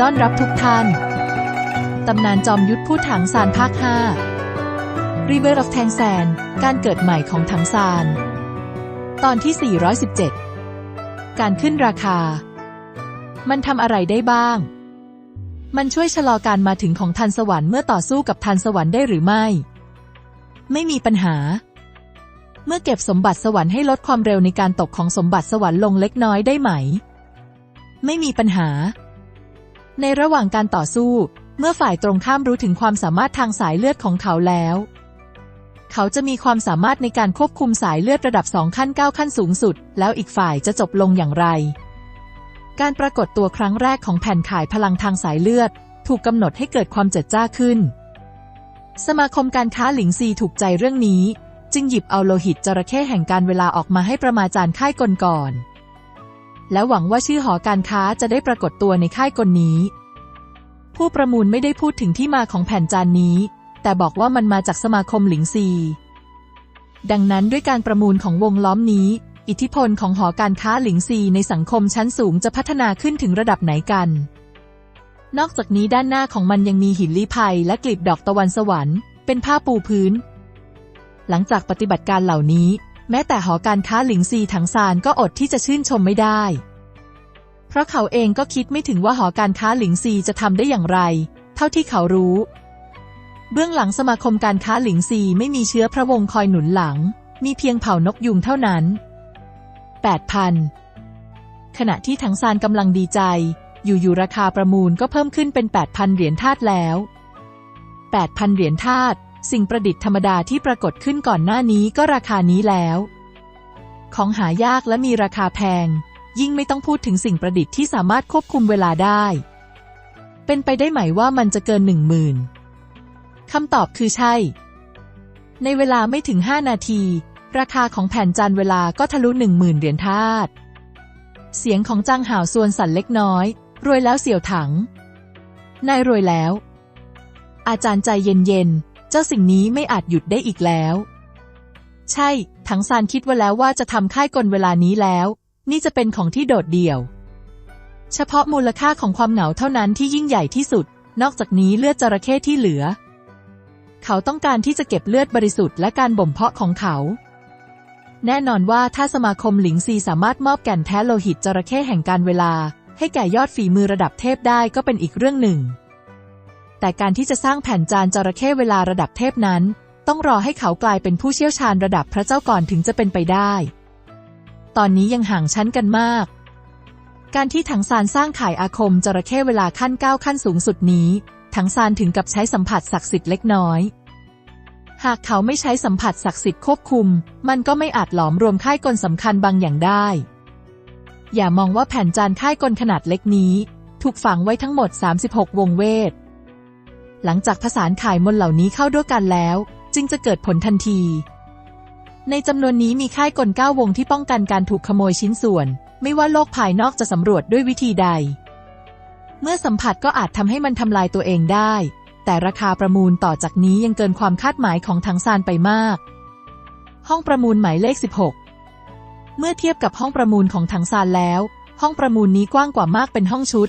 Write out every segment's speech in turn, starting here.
ต้อนรับทุกท่าน ตำนานจอมยุทธผู้ถังซานภาค 5 River of Tang San การเกิดใหม่ของถังซาน ตอนที่ 417 การขึ้นราคา มันทำอะไรได้บ้าง มันช่วยชะลอการมาถึงของทันสวรรค์เมื่อต่อสู้กับทันสวรรค์ได้หรือไม่ ไม่มีปัญหา เมื่อเก็บสมบัติสวรรค์ให้ลดความเร็วในการตกของสมบัติสวรรค์ลงเล็กน้อยได้ไหม ไม่มีปัญหา ในระหว่างการต่อสู้ เมื่อฝ่ายตรงข้ามรู้ถึงความสามารถทางสายเลือดของเขาแล้ว เขาจะมีความสามารถในการควบคุมสายเลือดระดับสองขั้นเก้าขั้นสูงสุด แล้วอีกฝ่ายจะจบลงอย่างไร การปรากฏตัวครั้งแรกของแผ่นขายพลังทางสายเลือด ถูกกำหนดให้เกิดความเจิดจ้าขึ้น สมาคมการค้าหลิงซีถูกใจเรื่องนี้ จึงหยิบเอาโลหิตจระเข้แห่งการเวลาออกมาให้ประมาจารย์ค่ายกลก่อน และหวังว่าชื่อหอการค้าจะได้ปรากฏตัวในค่ายกลนี้ ผู้ประมูลไม่ได้พูดถึงที่มาของแผ่นจานนี้ แต่บอกว่ามันมาจากสมาคมหลิงซี ดังนั้นด้วยการประมูลของวงล้อมนี้ อิทธิพลของหอการค้าหลิงซีในสังคมชั้นสูงจะพัฒนาขึ้นถึงระดับไหนกัน นอกจากนี้ด้านหน้าของมันยังมีหินลี้ภัยและกลีบดอกตะวันสวรรค์เป็นผ้าปูพื้น หลังจากปฏิบัติการเหล่านี้ แม้แต่หอการค้าหลิงซีถังซานก็อดที่จะชื่นชมไม่ได้ เพราะเขาเองก็คิดไม่ถึงว่าหอการค้าหลิงซีจะทำได้อย่างไร เท่าที่เขารู้ เบื้องหลังสมาคมการค้าหลิงซีไม่มีเชื้อพระวงศ์คอยหนุนหลัง มีเพียงเผ่านกยุงเท่านั้น 8,000 ขณะที่ถังซานกำลังดีใจ อยู่ๆราคาประมูลก็เพิ่มขึ้นเป็น 8,000 เหรียญทาสแล้ว 8,000 เหรียญทาส สิ่งประดิษฐ์ธรรมดาที่ปรากฏขึ้นก่อนหน้านี้ก็ราคานี้แล้ว ของหายากและมีราคาแพง ยิ่งไม่ต้องพูดถึงสิ่งประดิษฐ์ที่สามารถควบคุมเวลาได้ เป็นไปได้ไหมว่ามันจะเกินหนึ่งหมื่นคำตอบคือใช่ ในเวลาไม่ถึง 5 นาที ราคาของแผ่นจานเวลาก็ทะลุหนึ่งหมื่นเหรียญทาสเสียงของจางห่าวส่วนสั่นเล็กน้อย รวยแล้วเสี่ยวถัง นายรวยแล้ว อาจารย์ใจเย็นๆ จ้าสิ่งนี้ไม่อาจหยุดได้อีกแล้ว ใช่ ถังซานคิดไว้แล้วว่าจะทำค่ายกลเวลานี้แล้ว นี่จะเป็นของที่โดดเดี่ยว เฉพาะมูลค่าของความเหงาเท่านั้นที่ยิ่งใหญ่ที่สุด นอกจากนี้เลือดจระเข้ที่เหลือ เขาต้องการที่จะเก็บเลือดบริสุทธิ์และการบ่มเพาะของเขา แน่นอนว่าถ้าสมาคมหลิงซีสามารถมอบแก่นแท้โลหิตจระเข้แห่งการเวลา ให้แก่ยอดฝีมือระดับเทพได้ก็เป็นอีกเรื่องหนึ่ง แต่การที่จะสร้างแผ่นจานจระเข้เวลาระดับเทพนั้น ต้องรอให้เขากลายเป็นผู้เชี่ยวชาญระดับพระเจ้าก่อนถึงจะเป็นไปได้ ตอนนี้ยังห่างชั้นกันมาก การที่ถังซานสร้างข่ายอาคมจระเข้เวลาขั้นเก้าขั้นสูงสุดนี้ ถังซานถึงกับใช้สัมผัสศักดิ์สิทธิ์เล็กน้อย หากเขาไม่ใช้สัมผัสศักดิ์สิทธิ์ควบคุม มันก็ไม่อาจหลอมรวมค่ายกลสำคัญบางอย่างได้ อย่ามองว่าแผ่นจานค่ายกลขนาดเล็กนี้ ถูกฝังไว้ทั้งหมด 36 วงเวท หลังจากผสานข่ายมนเหล่านี้เข้าด้วยกันแล้ว จึงจะเกิดผลทันที ในจำนวนนี้มีค่ายกล9วงที่ป้องกันการถูกขโมยชิ้นส่วน ไม่ว่าโลกภายนอกจะสำรวจด้วยวิธีใด เมื่อสัมผัสก็อาจทำให้มันทำลายตัวเองได้ แต่ราคาประมูลต่อจากนี้ยังเกินความคาดหมายของทังซานไปมาก ห้องประมูลหมายเลข 16 เมื่อเทียบกับห้องประมูลของทังซานแล้ว ห้องประมูลนี้กว้างกว่ามากเป็นห้องชุด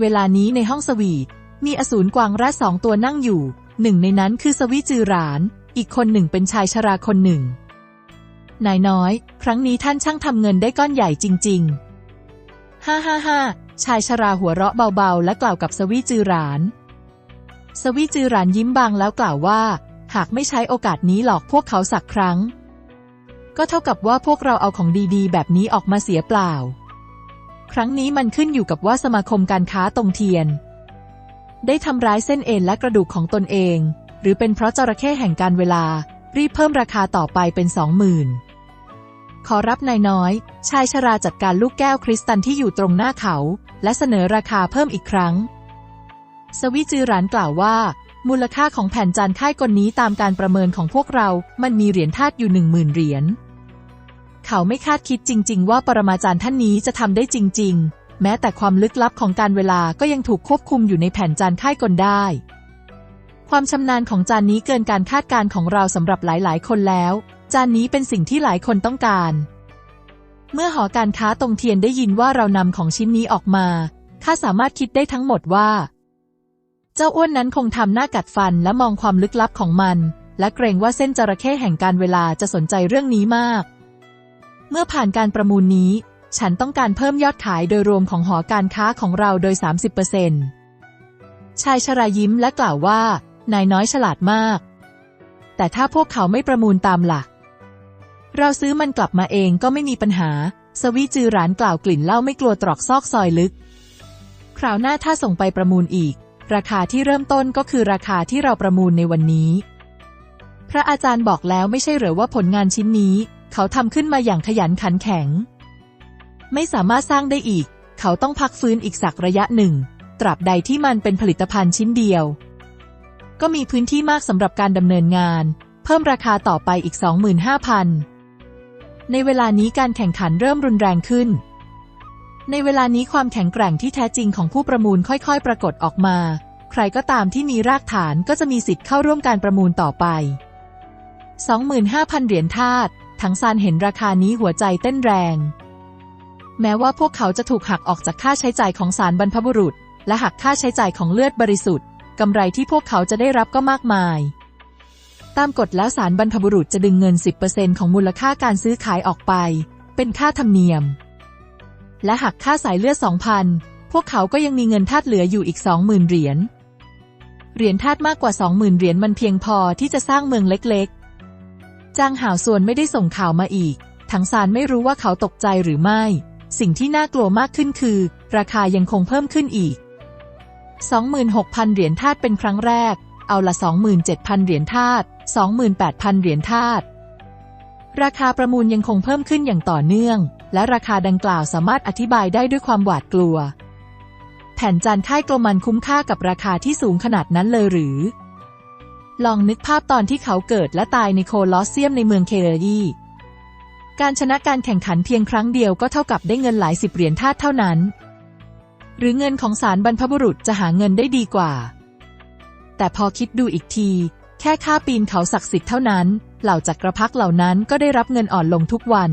เวลานี้ในห้องสวีท มีอสูรกวางแรดสองตัวนั่งอยู่ หนึ่งในนั้นคือสวิจือหราน อีกคนหนึ่งเป็นชายชราคนหนึ่ง นายน้อย ครั้งนี้ท่านช่างทำเงินได้ก้อนใหญ่จริง ๆ ฮ่าฮ่าฮ่าชายชราหัวเราะเบาๆ และกล่าวกับสวิจือหราน สวิจือหรานยิ้มบางแล้วกล่าวว่า หากไม่ใช้โอกาสนี้หลอกพวกเขาสักครั้ง ก็เท่ากับว่าพวกเราเอาของดีๆ แบบนี้ออกมาเสียเปล่า ครั้งนี้มันขึ้นอยู่กับว่าสมาคมการค้าตรงเทียน ได้ทำร้ายเส้นเอ็นและกระดูกของตนเอง หรือเป็นเพราะจระเข้แห่งการเวลา รีบเพิ่มราคาต่อไปเป็นสองหมื่นขอรับนายน้อย ชายชราจัดการลูกแก้วคริสตัลที่อยู่ตรงหน้าเขา และเสนอราคาเพิ่มอีกครั้ง สวิจือรานกล่าวว่า มูลค่าของแผ่นจานค่ายกลนี้ตามการประเมินของพวกเรา มันมีเหรียญทาสอยู่หนึ่งหมื่นเหรียญ เขาไม่คาดคิดจริง ๆ ว่าปรมาจารย์ท่านนี้จะทำได้จริง ๆ แม้แต่ความลึกลับของการเวลาก็ยังถูกควบคุมอยู่ในแผ่นจานค่ายกลได้ ความชำนาญของจานนี้เกินการคาดการณ์ของเราสำหรับหลาย ๆ คนแล้ว จานนี้เป็นสิ่งที่หลายคนต้องการ เมื่อหอการค้าตรงเทียนได้ยินว่าเรานำของชิ้นนี้ออกมาข้าสามารถคิดได้ทั้งหมดว่า เจ้าอ้วนนั้นคงทำหน้ากัดฟันและมองความลึกลับของมัน และเกรงว่าเส้นจระเข้แห่งการเวลาจะสนใจเรื่องนี้มาก เมื่อผ่านการประมูลนี้ ฉันต้องการเพิ่มยอดขายโดยรวมของหอการค้าของเราโดย 30%ชายชรายิ้มและกล่าวว่า นายน้อยฉลาดมาก แต่ถ้าพวกเขาไม่ประมูลตามหลัก เราซื้อมันกลับมาเองก็ไม่มีปัญหา สวีจือหรานกล่าวกลิ่นเหล้าไม่กลัวตรอกซอกซอยลึก คราวหน้าถ้าส่งไปประมูลอีก ราคาที่เริ่มต้นก็คือราคาที่เราประมูลในวันนี้ พระอาจารย์บอกแล้วไม่ใช่เหรือว่าผลงานชิ้นนี้ เขาทำขึ้นมาอย่างขยันขันแข็ง ไม่สามารถสร้างได้อีก เขาต้องพักฟื้นอีกสักระยะหนึ่ง ตราบใดที่มันเป็นผลิตภัณฑ์ชิ้นเดียว ก็มีพื้นที่มากสำหรับการดำเนินงาน เพิ่มราคาต่อไปอีก 25,000 ในเวลานี้การแข่งขันเริ่มรุนแรงขึ้น ในเวลานี้ความแข็งแกร่งที่แท้จริงของผู้ประมูลค่อยๆ ปรากฏออกมา ใครก็ตามที่มีรากฐานก็จะมีสิทธิ์เข้าร่วมการประมูลต่อไป 25,000 เหรียญทาสทั้งซานเห็นราคานี้หัวใจเต้นแรง แม้ว่าพวกเขาจะถูกหักออกจากค่าใช้จ่ายของสารบรรพบุรุษ และหักค่าใช้จ่ายของเลือดบริสุทธิ์กำไรที่พวกเขาจะได้รับก็มากมาย ตามกฎแล้วสารบรรพบุรุษจะดึงเงิน 10%ของมูลค่าการซื้อขายออกไป เป็นค่าธรรมเนียม และหักค่าสายเลือด 2,000 พวกเขาก็ยังมีเงินทาสเหลืออยู่อีก 20,000 เหรียญ เหรียญทาสมากกว่า 20,000 เหรียญมันเพียงพอที่จะสร้างเมืองเล็กๆ จางหาวส่วนไม่ได้ส่งข่าวมาอีก ทั้งซานไม่รู้ว่าเขาตกใจหรือไม่ สิ่งที่น่ากลัวมากขึ้นคือ ราคายังคงเพิ่มขึ้นอีก 26,000 เหรียญทาสเป็นครั้งแรก เอาละ 27,000 เหรียญทาส28,000 เหรียญทาสราคาประมูลยังคงเพิ่มขึ้นอย่างต่อเนื่อง และราคาดังกล่าวสามารถอธิบายได้ด้วยความหวาดกลัว แผ่นจานค่ายโกลมันคุ้มค่ากับราคาที่สูงขนาดนั้นเลยหรือ ลองนึกภาพตอนที่เขาเกิดและตายในโคลอสเซียมในเมืองเคเรดี การชนะการแข่งขันเพียงครั้งเดียวก็เท่ากับได้เงินหลายสิบเหรียญทาสเท่านั้น หรือเงินของสารบรรพบุรุษจะหาเงินได้ดีกว่า แต่พอคิดดูอีกที แค่ค่าปีนเขาศักดิ์สิทธิ์เท่านั้น เหล่าจักรพรรดิเหล่านั้นก็ได้รับเงินอ่อนลงทุกวัน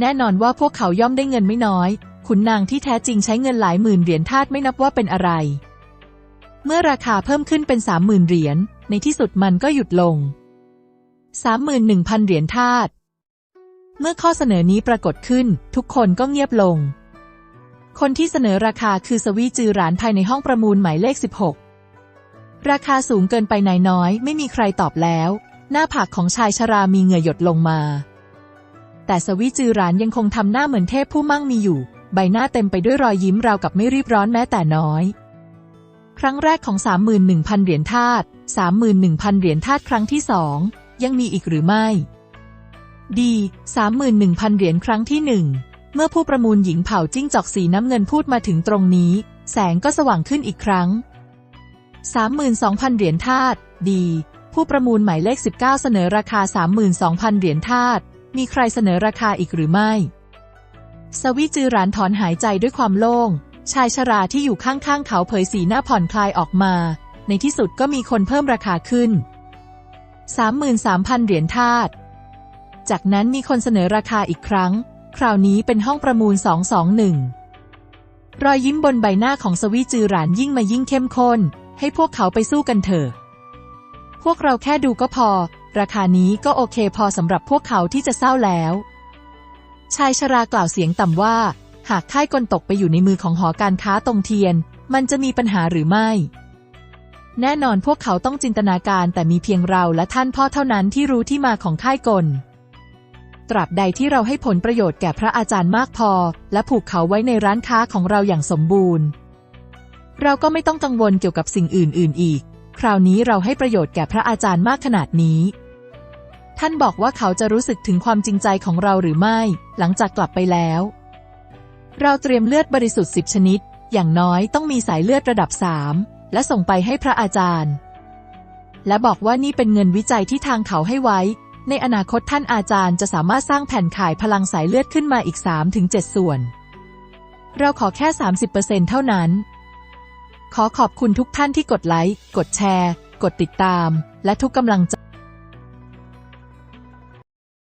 แน่นอนว่าพวกเขาย่อมได้เงินไม่น้อยขุนนางที่แท้จริงใช้เงินหลายหมื่นเหรียญทาสไม่นับว่าเป็นอะไร เมื่อราคาเพิ่มขึ้นเป็นสามหมื่นเหรียญ ในที่สุดมันก็หยุดลงสามหมื่นหนึ่งพันเหรียญทาส เมื่อข้อเสนอนี้ปรากฏขึ้น ทุกคนก็เงียบลง คนที่เสนอราคาคือสวีจือหรานภายในห้องประมูลหมายเลข 16 ราคาสูงเกินไปนายน้อย ไม่มีใครตอบแล้ว หน้าผากของชายชรามีเหงื่อหยดลงมา แต่สวีจือหรานยังคงทำหน้าเหมือนเทพผู้มั่งมีอยู่ ใบหน้าเต็มไปด้วยรอยยิ้มราวกับไม่รีบร้อนแม้แต่น้อย ครั้งแรกของ 31,000 เหรียญทาส31,000 เหรียญทาสครั้งที่สองยังมีอีกหรือไม่ ดี 31,000 เหรียญครั้งที่หนึ่ง เมื่อผู้ประมูลหญิงเผ่าจิ้งจอกสีน้ำเงินพูดมาถึงตรงนี้ แสงก็สว่างขึ้นอีกครั้ง 32,000 เหรียญทาสดี ผู้ประมูลหมายเลข 19 เสนอราคา 32,000 เหรียญทาสมีใครเสนอราคาอีกหรือไม่ สวิจือรานถอนหายใจด้วยความโล่ง ชายชราที่อยู่ข้างๆเขาเผยสีหน้าผ่อนคลายออกมา ในที่สุดก็มีคนเพิ่มราคาขึ้น 33,000 เหรียญทาส จากนั้นมีคนเสนอราคาอีกครั้ง คราวนี้เป็นห้องประมูล 221 รอยยิ้มบนใบหน้าของสวีจือหรานยิ่งมายิ่งเข้มข้น ให้พวกเขาไปสู้กันเถอะ พวกเราแค่ดูก็พอ ราคานี้ก็โอเคพอสำหรับพวกเขาที่จะเศร้าแล้ว ชายชรากล่าวเสียงต่ำว่า หากค่ายกลตกไปอยู่ในมือของหอการค้าตรงเทียน มันจะมีปัญหาหรือไม่แน่นอนพวกเขาต้องจินตนาการแต่มีเพียงเราและท่านพ่อเท่านั้นที่รู้ที่มาของค่ายกล ตราบใดที่เราให้ผลประโยชน์แก่พระอาจารย์มากพอ และผูกเขาไว้ในร้านค้าของเราอย่างสมบูรณ์ เราก็ไม่ต้องกังวลเกี่ยวกับสิ่งอื่น ๆ อีก คราวนี้เราให้ประโยชน์แก่พระอาจารย์มากขนาดนี้ ท่านบอกว่าเขาจะรู้สึกถึงความจริงใจของเราหรือไม่ หลังจากกลับไปแล้ว เราเตรียมเลือดบริสุทธิ์สิบชนิด อย่างน้อยต้องมีสายเลือดระดับสามและส่งไปให้พระอาจารย์ และบอกว่านี่เป็นเงินวิจัยที่ทางเขาให้ไว้ ในอนาคตท่านอาจารย์จะสามารถสร้างแผ่นข่ายพลังสายเลือดขึ้นมาอีก 3-7 ส่วน เราขอแค่ 30%เท่านั้น ขอขอบคุณทุกท่านที่กดไลค์ กดแชร์ กดติดตาม และทุกกำลังใจ